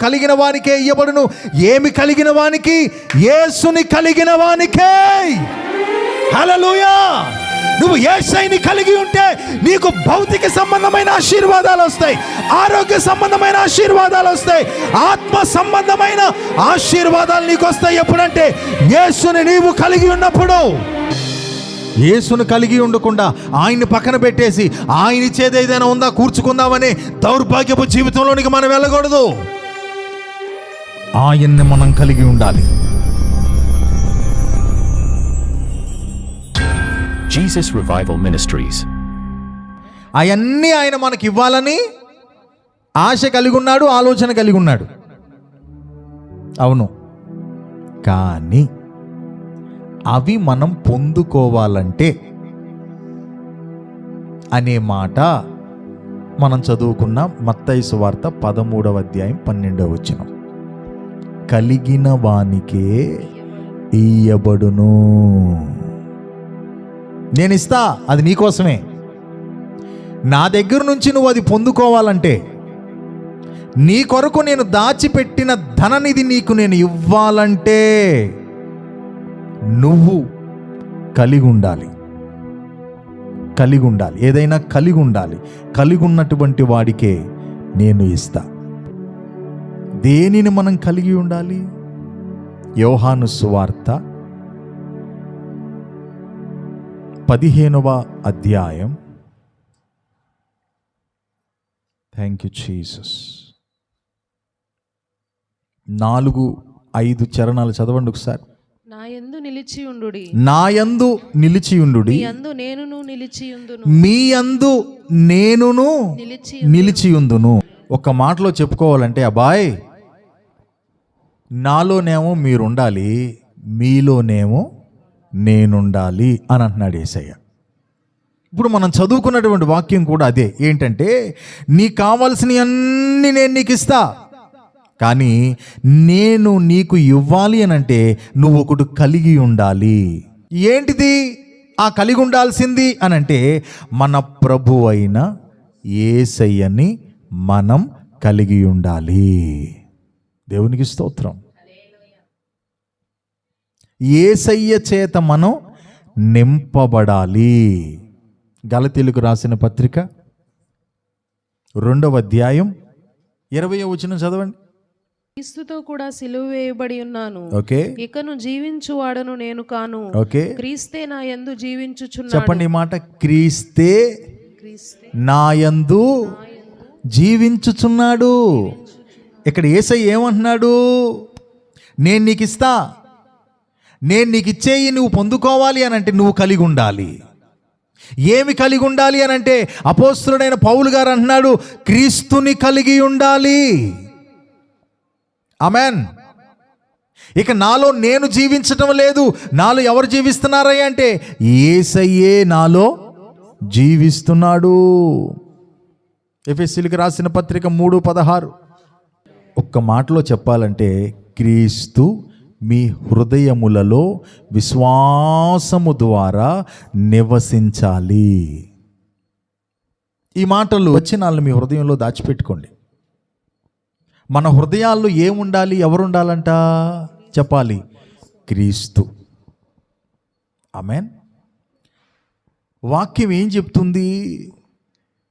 కలిగిన వానికే ఇయ్యబడును. ఏమి కలిగిన వానికి? యేసుని కలిగిన వానికే. హలలుయా నువ్వు ఏసైని కలిగి ఉంటే నీకు భౌతిక సంబంధమైన ఆశీర్వాదాలు వస్తాయి. ఆరోగ్య సంబంధమైన ఆశీర్వాదాలు వస్తాయి. ఆత్మ సంబంధమైన ఆశీర్వాదాలు నీకు వస్తాయి. ఎప్పుడంటే యేసుని నీవు కలిగి ఉన్నప్పుడు. యేసును కలిగి ఉండకుండా ఆయన్ని పక్కన పెట్టేసి ఆయన ఇచ్చేది ఏదైనా ఉందా? కూర్చుకుందామని దౌర్భాగ్యపు జీవితంలోనికి మనం వెళ్ళకూడదు. ఆయన్ని మనం కలిగి ఉండాలి. Jesus Revival Ministries. అవన్నీ ఆయన మనకి ఇవ్వాలని ఆశ కలిగి ఉన్నాడు ఆలోచన కలిగి ఉన్నాడు. అవును. కానీ అవి మనం పొందుకోవాలంటే అనే మాట మనం చదువుకున్న మత్తయి వార్త పదమూడవ అధ్యాయం పన్నెండవ వచనం. కలిగిన వానికే ఇయ్యబడును. నేను ఇస్తా అది నీకోసమే నా దగ్గర నుంచి నువ్వు అది పొందుకోవాలంటే నీ కొరకు నేను దాచిపెట్టిన ధననిధి నీకు నేను ఇవ్వాలంటే నువ్వు కలిగి ఉండాలి కలిగి ఉండాలి ఏదైనా కలిగి ఉండాలి కలిగి ఉన్నటువంటి వాడికే నేను ఇస్తాను దేనిని మనం కలిగి ఉండాలి? యోహాను సువార్త పదిహేనవ అధ్యాయం. థ్యాంక్ యూ జీసస్ నాలుగు ఐదు చరణాలు చదవండి ఒకసారి. నా యందు నిలిచి ఉండుడి. నాయందు నిలిచియుండు మీ యందు నేనును నిలిచియుందును మీ అందు నేనును నిలిచి నిలిచియుందును ఒక మాటలో చెప్పుకోవాలంటే అబ్బాయ్ నాలోనేమో మీరుండాలి మీలోనేమో నేనుండాలి అని అంటున్నాడు ఏసయ్య. ఇప్పుడు మనం చదువుకున్నటువంటి వాక్యం కూడా అదే. ఏంటంటే నీకు కావాల్సినవి అన్నీ నేను నీకు ఇస్తా. కానీ నేను నీకు ఇవ్వాలి అని అంటే నువ్వు ఒకటి కలిగి ఉండాలి. ఏంటిది? ఆ కలిగి ఉండాల్సింది అని అంటే మన ప్రభు అయిన ఏసయ్యని మనం కలిగి ఉండాలి. దేవునికి స్తోత్రం. ఏసయ్య చేత మనం నింపబడాలి. గలతీలకు రాసిన పత్రిక రెండవ అధ్యాయం ఇరవై వచనం చదవండి. క్రీస్తుతో కూడా సిలువ వేయబడి ఉన్నాను. ఓకే. ఇకను జీవించువాడను నేను కాను. ఓకే. క్రీస్తే నా యందు జీవించుచున్నాడు. చెప్పండి ఈ మాట. క్రీస్తే క్రీస్తే నాయందు జీవించుచున్నాడు. ఇక్కడ ఏసై ఏమంటున్నాడు? నేను నీకు ఇస్తా నేను నీకు ఇచ్చేయి నువ్వు పొందుకోవాలి అని అంటే నువ్వు కలిగి ఉండాలి. ఏమి కలిగి ఉండాలి అని అంటే అపోస్తుడైన పౌలు గారు అంటున్నాడు క్రీస్తుని కలిగి ఉండాలి. అమెన్ ఇక నాలో నేను జీవించటం లేదు నాలో ఎవరు జీవిస్తున్నారయ్య అంటే ఏసయ్యే నాలో జీవిస్తున్నాడు. ఎఫ్ఎస్సీలకు రాసిన పత్రిక మూడు పదహారు. ఒక్క మాటలో చెప్పాలంటే క్రీస్తు మీ హృదయములలో విశ్వాసము ద్వారా నివసించాలి. ఈ మాటలు వచ్చినాళ్ళు మీ హృదయంలో దాచిపెట్టుకోండి. మన హృదయాల్లో ఏముండాలి ఎవరుండాలంట? చెప్పాలి క్రీస్తు. ఆమెన్. వాక్యం ఏం చెప్తుంది?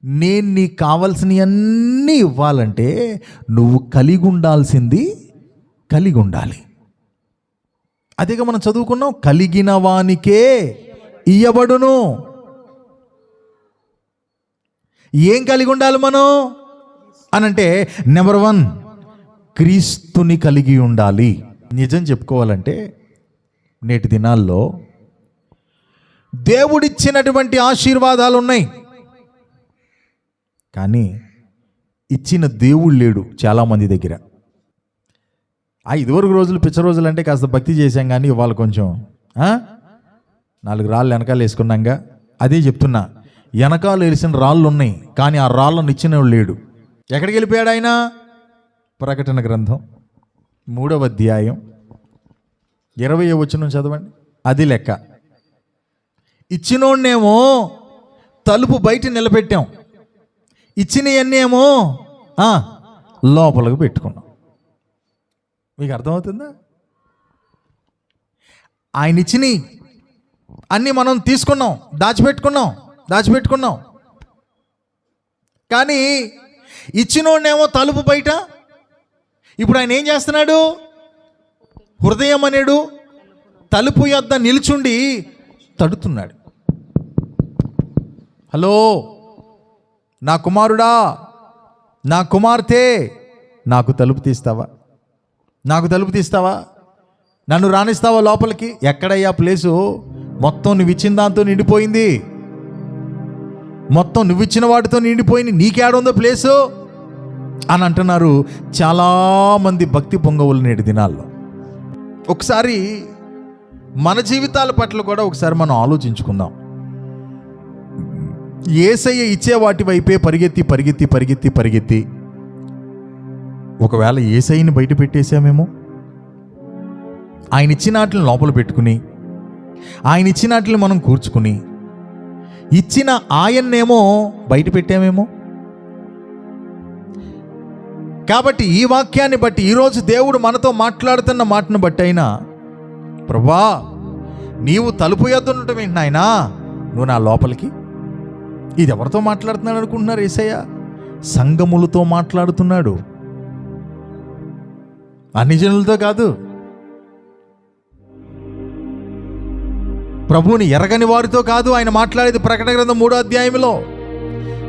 నేను నీకు కావలసినవన్నీ ఇవ్వాలంటే నువ్వు కలిగి ఉండాల్సింది కలిగి ఉండాలి అదేగా మనం చదువుకున్నాం కలిగిన వానికే ఇయ్యబడును. ఏం కలిగి ఉండాలి మనం? అనంటే నెంబర్ వన్ క్రీస్తుని కలిగి ఉండాలి. నిజం చెప్పుకోవాలంటే నేటి దినాల్లో దేవుడిచ్చినటువంటి ఆశీర్వాదాలు ఉన్నాయి. కానీ ఇచ్చిన దేవుడు లేడు చాలామంది దగ్గర. ఆ ఇదివరకు రోజులు పిచ్చ రోజులు అంటే కాస్త భక్తి చేశాం కానీ ఇవాళ కొంచెం నాలుగు రాళ్ళు వెనకాల వేసుకున్నాంగా. అదే చెప్తున్నా వెనకాల వేసిన రాళ్ళు ఉన్నాయి కానీ ఆ రాళ్ళను ఇచ్చినవాడు లేడు. ఎక్కడికి వెళ్ళిపోయాడు ఆయన? ప్రకటన గ్రంథం మూడవ అధ్యాయం. ఇరవై వచ్చిన చదవండి. అది లెక్క. ఇచ్చినోడినేమో తలుపు బయట నిలబెట్టాం. ఇచ్చినవన్నీ ఏమో లోపలికి పెట్టుకున్నాం. మీకు అర్థమవుతుందా? ఆయన ఇచ్చినవి అన్నీ మనం తీసుకున్నాం దాచిపెట్టుకున్నాం దాచిపెట్టుకున్నాం. కానీ ఇచ్చినోడేమో తలుపు బయట. ఇప్పుడు ఆయన ఏం చేస్తున్నాడు? హృదయం అనేడు తలుపు యొద్ద నిల్చుండి తడుతున్నాడు. హలో నా కుమారుడా నా కుమార్తె నాకు తలుపు తీస్తావా? నాకు తలుపు తీస్తావా? నన్ను రాణిస్తావా లోపలికి? ఎక్కడయ్యా ప్లేసు? మొత్తం నువ్వు ఇచ్చిన దాంతో నిండిపోయింది. మొత్తం నువ్వు ఇచ్చిన వాటితో నిండిపోయింది. నీకేడుందో ప్లేసు? అని అంటున్నారు చాలామంది భక్తి పొంగవులు నేటి దినాల్లో. ఒకసారి మన జీవితాల పట్ల కూడా ఒకసారి మనం ఆలోచించుకుందాం. ఏసయ్య ఇచ్చే వాటి వైపే పరిగెత్తి పరిగెత్తి పరిగెత్తి పరిగెత్తి ఒకవేళ ఏసైని బయట పెట్టేశామేమో? ఆయన ఇచ్చిన వాటిని లోపల పెట్టుకుని ఆయన ఇచ్చిన వాటిని మనం కూర్చుకుని ఇచ్చిన ఆయన్నేమో బయట పెట్టామేమో? కాబట్టి ఈ వాక్యాన్ని బట్టి ఈరోజు దేవుడు మనతో మాట్లాడుతున్న మాటను బట్టి అయినా ప్రభా నీవు తలుపు ఎద్దునటం ఏంటి నాయనా? నువ్వు నా లోపలికి. ఇది ఎవరితో మాట్లాడుతున్నాడు అనుకుంటున్నారు ఏసయ్య? సంగములతో మాట్లాడుతున్నాడు. అన్ని జనులతో కాదు. ప్రభువుని ఎరగని వారితో కాదు ఆయన మాట్లాడేది ప్రకటన గ్రంథం మూడో అధ్యాయంలో.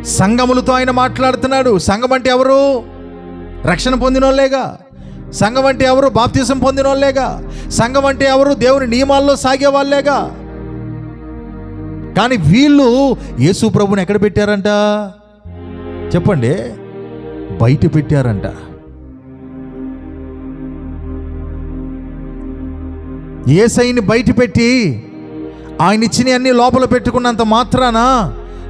సంఘములతో ఆయన మాట్లాడుతున్నాడు. సంఘం అంటే ఎవరు? రక్షణ పొందినోళ్ళేగా. సంఘం అంటే ఎవరు? బాప్తీసం పొందినోళ్ళేగా. సంఘం అంటే ఎవరు? దేవుని నియమాల్లో సాగే వాళ్ళేగా కానీ వీళ్ళు యేసు ప్రభుని ఎక్కడ పెట్టారంట? చెప్పండి. బయట పెట్టారంట. ఏసైని బయట పెట్టి ఆయన ఇచ్చిన అన్ని లోపల పెట్టుకున్నంత మాత్రాన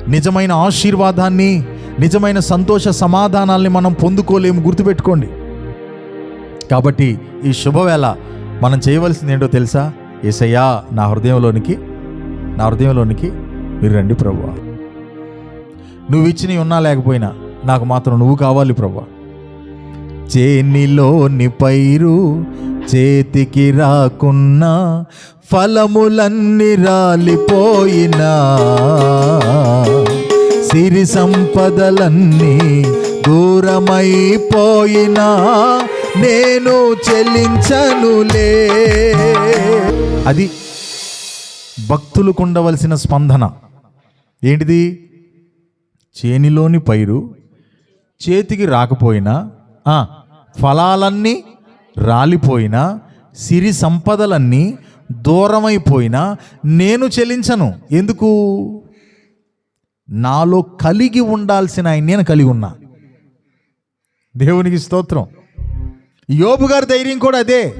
నిజమైన ఆశీర్వాదాన్ని నిజమైన సంతోష సమాధానాల్ని మనం పొందుకోలేము. గుర్తుపెట్టుకోండి. కాబట్టి ఈ శుభవేళ మనం చేయవలసింది ఏంటో తెలుసా? ఏసయ్యా నా హృదయంలోనికి నా హృదయంలోనికి మీరు రండి ప్రభు నువ్వు ఇచ్చినవి ఉన్నా లేకపోయినా నాకు మాత్రం నువ్వు కావాలి ప్రభు చేనిలోని పైరు చేతికి రాకున్నా ఫలములన్నీ రాలిపోయినా. సిరి సంపదలన్నీ దూరమైపోయినా. నేను చెల్లించనులే. అది భక్తులకు ఉండవలసిన స్పందన. ఏంటిది? చేనిలోని పైరు చేతికి రాకపోయినా ఫలాలన్నీ రాలిపోయిన సిరి సంపదలన్నీ దూరమైపోయినా నేను చెల్లించను ఎందుకు? నాలో కలిగి ఉండాల్సిన ఆయన నేను కలిగి ఉన్నా. దేవునికి స్తోత్రం. యోబు గారి ధైర్యం కూడా అదే.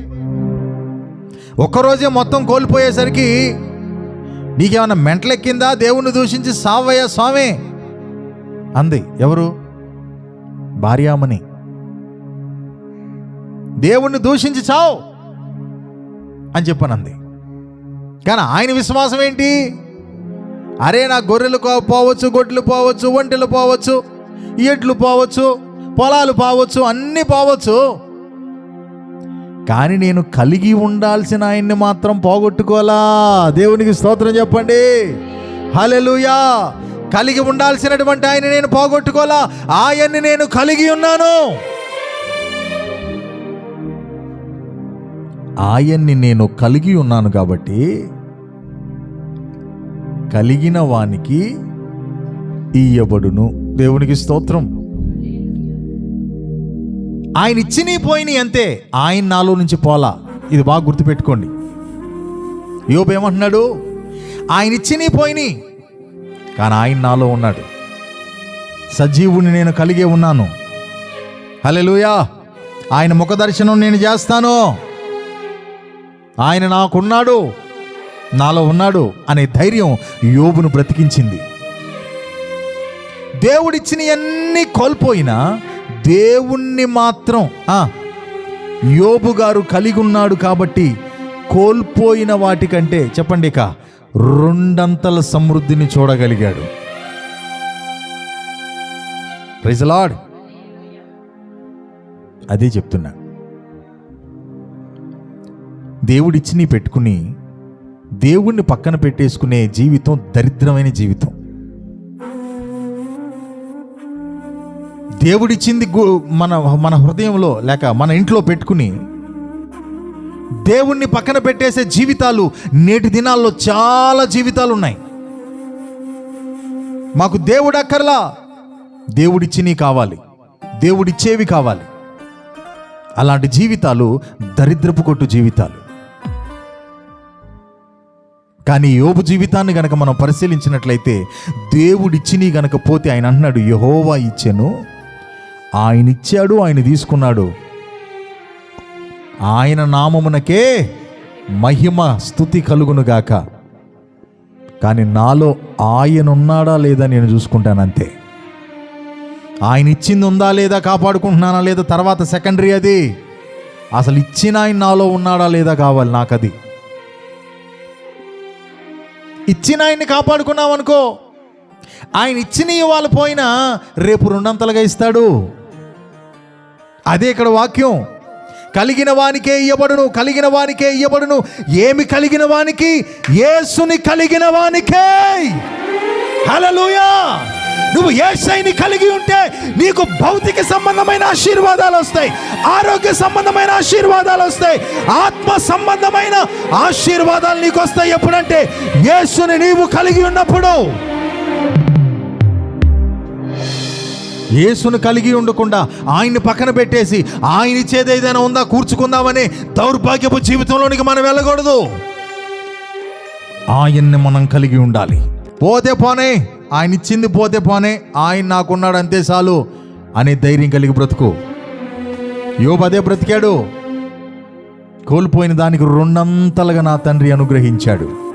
ఒక్కరోజే మొత్తం కోల్పోయేసరికి నీకేమన్నా మెంటలెక్కిందా? దేవుణ్ణి దూషించి సావయ్యా స్వామి. అంది. ఎవరు? భార్యామణి. దేవుణ్ణి దూషించి చావు అని చెప్పనంది. కానీ ఆయన విశ్వాసం ఏంటి? అరే నా గొర్రెలు పోవచ్చు గొడ్లు పోవచ్చు ఒంటెలు పోవచ్చు ఎడ్లు పోవచ్చు పొలాలు పోవచ్చు అన్నీ పోవచ్చు. కానీ నేను కలిగి ఉండాల్సిన ఆయన్ని మాత్రం పోగొట్టుకోలా దేవునికి స్తోత్రం చెప్పండి. హలెలుయా కలిగి ఉండాల్సినటువంటి ఆయన నేను పోగొట్టుకోలా ఆయన్ని నేను కలిగి ఉన్నాను. ఆయన్ని నేను కలిగి ఉన్నాను కాబట్టి కలిగిన వానికి ఇయ్యబడును. దేవునికి స్తోత్రం. ఆయన ఇచ్చినవి పోయినాయి అంతే. ఆయన నాలో నుంచి పోలా. ఇది బాగా గుర్తుపెట్టుకోండి. యోబు ఏమంటున్నాడు? ఆయన ఇచ్చినవి పోయినాయి కానీ ఆయన నాలో ఉన్నాడు. సజీవుని నేను కలిగే ఉన్నాను. హల్లెలూయా. ఆయన ముఖ దర్శనం నేను చేస్తాను. ఆయన నాకున్నాడు నాలో ఉన్నాడు అనే ధైర్యం యోబును బ్రతికించింది. దేవుడిచ్చిన అన్ని కోల్పోయినా దేవుణ్ణి మాత్రం యోబు గారు కలిగి ఉన్నాడు కాబట్టి కోల్పోయిన వాటికంటే చెప్పండి ఇక రెండంతల సమృద్ధిని చూడగలిగాడు. ప్రైజ్ లార్డ్ అదే చెప్తున్నా. దేవుడిచ్చిని పెట్టుకుని దేవుణ్ణి పక్కన పెట్టేసుకునే జీవితం దరిద్రమైన జీవితం. దేవుడిచ్చింది మన మన హృదయంలో లేక మన ఇంట్లో పెట్టుకుని దేవుణ్ణి పక్కన పెట్టేసే జీవితాలు నేటి దినాల్లో చాలా జీవితాలు ఉన్నాయి మాకు దేవుడు అక్కర్లా? దేవుడిచ్చినవి కావాలి. దేవుడిచ్చేవి కావాలి. అలాంటి జీవితాలు దరిద్రపు కొట్టు జీవితాలు. కానీ యోబు జీవితాన్ని గనక మనం పరిశీలించినట్లయితే దేవుడిచ్చిని గనక పోతే ఆయన అంటున్నాడు యహోవా ఇచ్చాను. ఆయన ఇచ్చాడు ఆయన తీసుకున్నాడు. ఆయన నామమునకే మహిమ స్థుతి కలుగునుగాక కానీ నాలో ఆయన ఉన్నాడా లేదా నేను చూసుకుంటాను అంతే. ఆయన ఇచ్చింది ఉందా లేదా కాపాడుకుంటున్నానా లేదా తర్వాత సెకండరీ అది. అసలు ఇచ్చిన ఆయన నాలో ఉన్నాడా లేదా కావాలి నాకు అది ఇచ్చిన ఆయన్ని కాపాడుకున్నాం అనుకో. ఆయన ఇచ్చిన వాళ్ళు పోయినా రేపు రెండంతలుగా ఇస్తాడు. అదే ఇక్కడ వాక్యం. కలిగిన వానికే ఇయ్యబడును కలిగిన వానికే ఇయ్యబడును. ఏమి కలిగిన వానికి? ఏసుని కలిగిన వానికే. హలలుయా నువ్వు ఏసైని కలిగి ఉంటే నీకు భౌతిక సంబంధమైన ఆశీర్వాదాలు వస్తాయి ఆరోగ్య సంబంధమైన ఆశీర్వాదాలు వస్తాయి ఆత్మ సంబంధమైన ఆశీర్వాదాలు నీకు వస్తాయి. ఎప్పుడంటే యేసుని నీవు కలిగి ఉన్నప్పుడు. యేసును కలిగి ఉండకుండా ఆయన్ని పక్కన పెట్టేసి ఆయన ఇచ్చేది ఏదైనా ఉందా కూర్చుకుందామని దౌర్భాగ్యపు జీవితంలోనికి మనం వెళ్ళకూడదు. ఆయన్ని మనం కలిగి ఉండాలి. పోతే పోనే ఆయన ఇచ్చింది పోతే పోనే ఆయన నాకున్నాడు అంతే చాలు అనే ధైర్యం కలిగి బ్రతుకు. యోబు అదే బ్రతికాడు. కోల్పోయిన దానికి రెండంతలుగా నా తండ్రి అనుగ్రహించాడు.